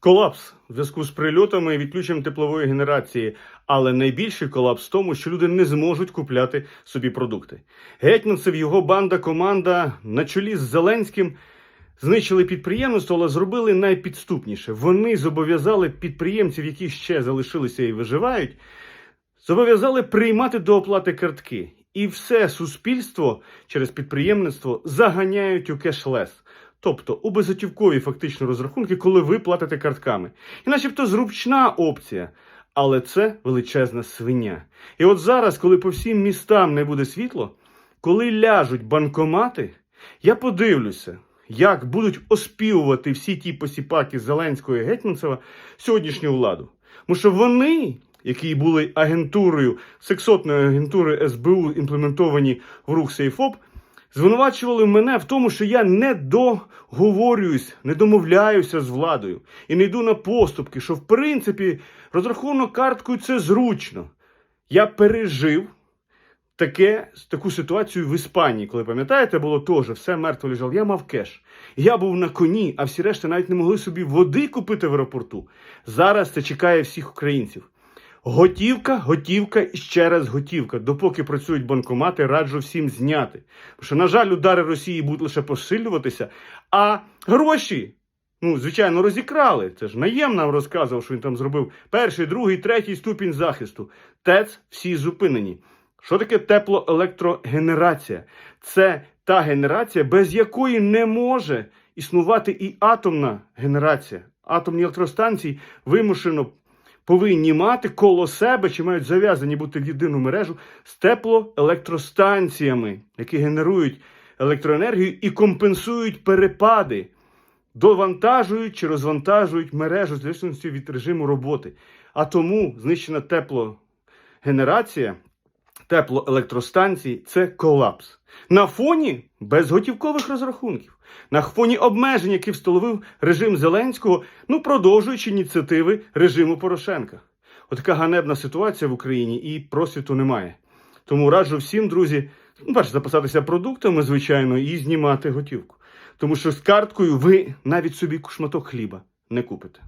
Колапс в зв'язку з прильотами і відключенням теплової генерації. Але найбільший колапс в тому, що люди не зможуть купляти собі продукти. Гетьманцев, його банда, команда на чолі з Зеленським знищили підприємництво, але зробили найпідступніше. Вони зобов'язали підприємців, які ще залишилися і виживають, зобов'язали приймати до оплати картки. І все суспільство через підприємництво заганяють у кешлес. Тобто у безготівкові фактично розрахунки, коли ви платите картками. І начебто зручна опція, але це величезна свиня. І от зараз, коли по всім містам не буде світло, коли ляжуть банкомати, я подивлюся, як будуть оспівувати всі ті посіпаки Зеленського і Гетьманцева сьогоднішню владу. Тому що вони, які були агентурою, сексотною агентурою СБУ, імплементовані в рух Сейфоп, звинувачували мене в тому, що я не договорююсь, не домовляюся з владою і не йду на поступки, що в принципі розрахунок карткою це зручно. Я пережив таке, таку ситуацію в Іспанії, коли пам'ятаєте, було теж все мертво лежало. Я мав кеш. Я був на коні, а всі решта навіть не могли собі води купити в аеропорту. Зараз це чекає всіх українців. Готівка, готівка і ще раз готівка. Допоки працюють банкомати, раджу всім зняти. Тому що, на жаль, удари Росії будуть лише посилюватися, а гроші. Ну, звичайно, розікрали. Це ж наєм нам розказував, що він там зробив перший, другий, третій ступінь захисту. ТЕЦ всі зупинені. Що таке теплоелектрогенерація? Це та генерація, без якої не може існувати і атомна генерація. Атомні електростанції вимушено повинні мати коло себе чи мають зав'язані бути в єдину мережу з теплоелектростанціями, які генерують електроенергію і компенсують перепади, довантажують чи розвантажують мережу в залежності від режиму роботи. А тому знищена теплогенерація теплоелектростанцій це колапс. На фоні безготівкових розрахунків, на фоні обмежень, які встановив режим Зеленського, ну продовжуючи ініціативи режиму Порошенка. Отака ганебна ситуація в Україні і просвіту немає. Тому раджу всім, друзі, ну, перше, запасатися продуктами, звичайно, і знімати готівку. Тому що з карткою ви навіть собі шматок хліба не купите.